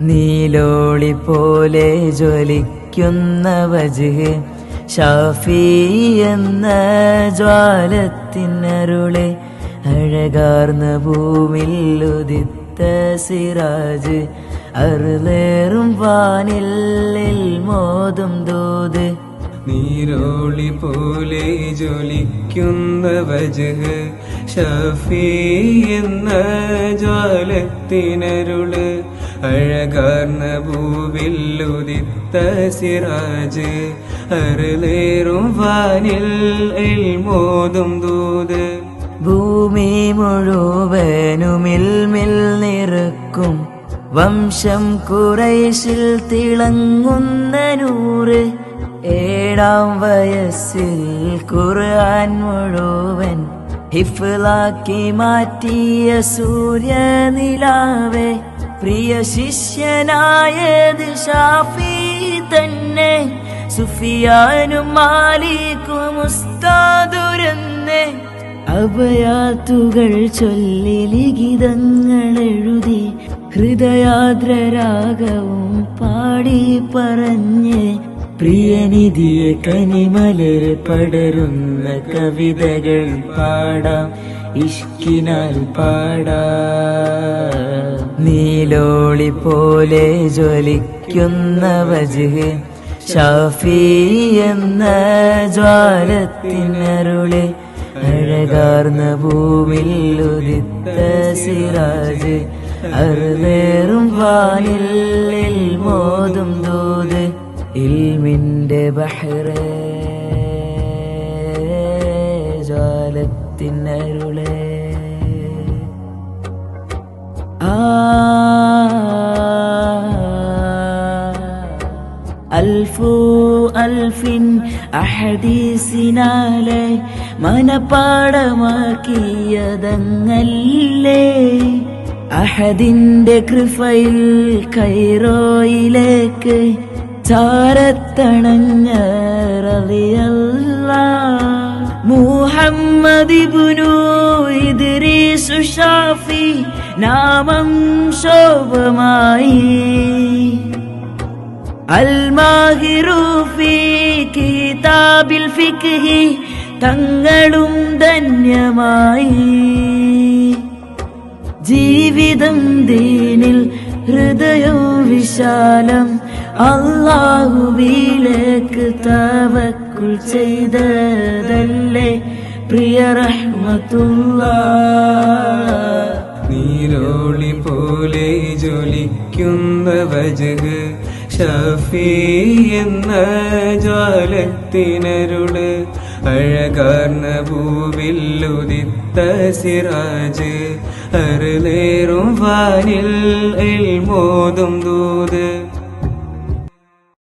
നീലോളി പോലെ ജ്വലിക്കുന്ന വജുഹ് ഷാഫി എന്ന ജ്വാലത്തിനരുളെ അഴകാർന്ന ഭൂമിൽ ഉദിത്ത സിറാജ് അറുതേറും വാനിൽ മോതും ദൂത് നീരോളി പോലെ ജ്വലിക്കുന്ന വജഹ് ഷഫീ എന്ന ജ്വാലത്തിനരുൾ അഴകാർന്ന ഭൂവിൽ ഉദിത്ത സിറാജ് അരുളേറും വാനിൽ മോതും ദൂത്. ഭൂമി മുഴുവനുമിൽ മിൽ നിറക്കും. വംശം കുറേശിൽ തിളങ്ങുന്ന നൂറ് ഏഴാം വയസ്സിൽ ഖുർആൻ മുഴുവൻ ഹിഫ്ലാക്കി മാറ്റിയ സൂര്യനിലാവേ. പ്രിയ ശിഷ്യനായത് ഷാഫി തന്നെ. സുഫിയാനും മാലിക്കും ഉസ്താദുരന്നേ. അഭയാത്തുകൾ ചൊല്ലി ലിഖിതങ്ങൾ എഴുതി ഹൃദയാദ്രരാഗവും പാടി പറഞ്ഞ് പ്രിയനിധിയെ കനിമലർ പടരുന്ന കവിതകൾ പാടാം ഇഷ്കിനാൽ പാടാം. നീലോളി പോലെ ജ്വലിക്കുന്ന വജുഹ് ഷാഫി എന്ന ജ്വാലത്തിനരുളെ അഴകാർന്ന ഭൂമിൽ ഉദിത്ത സിരാജ് അറുതേറും വാനിൽ ദൂത് ഇൽമിന്റെ ബഹ്റേ അൽഫിൻ അഹദീസിനാലെ മനപാഠമാക്കിയതങ്ങല്ലേ അഹദിന്റെ കൃപയിൽ കൈറോയിലേക്ക് ചാരത്തണഞ്ഞ റളിയല്ല മുഹമ്മദ് ഇബ്നു ഇദ്രീസു ഷാഫി നാമം ശോഭമായി. അൽമാഹിറു ഫീ കിതാബിൽ ഫിക്ഹി തങ്ങളും ധന്യമായി. ജീവിതം ദീനിൽ ഹൃദയം വിശാലം അള്ളാഹുവിലേക്ക് തവക്കുൽ ചെയ്തതല്ലേ പ്രിയ റഹ്മത്തുള്ള നീരോളി പോലെ ജ്വലിക്കുന്ന വജഹ് ഷഫീ എന്ന ജ്വാലത്തിനരുട് അഴകാർന്ന ഭൂവിൽ ഉദിത്ത സിറാജ് അറുനേറും വാനിൽ മോതും ദൂത്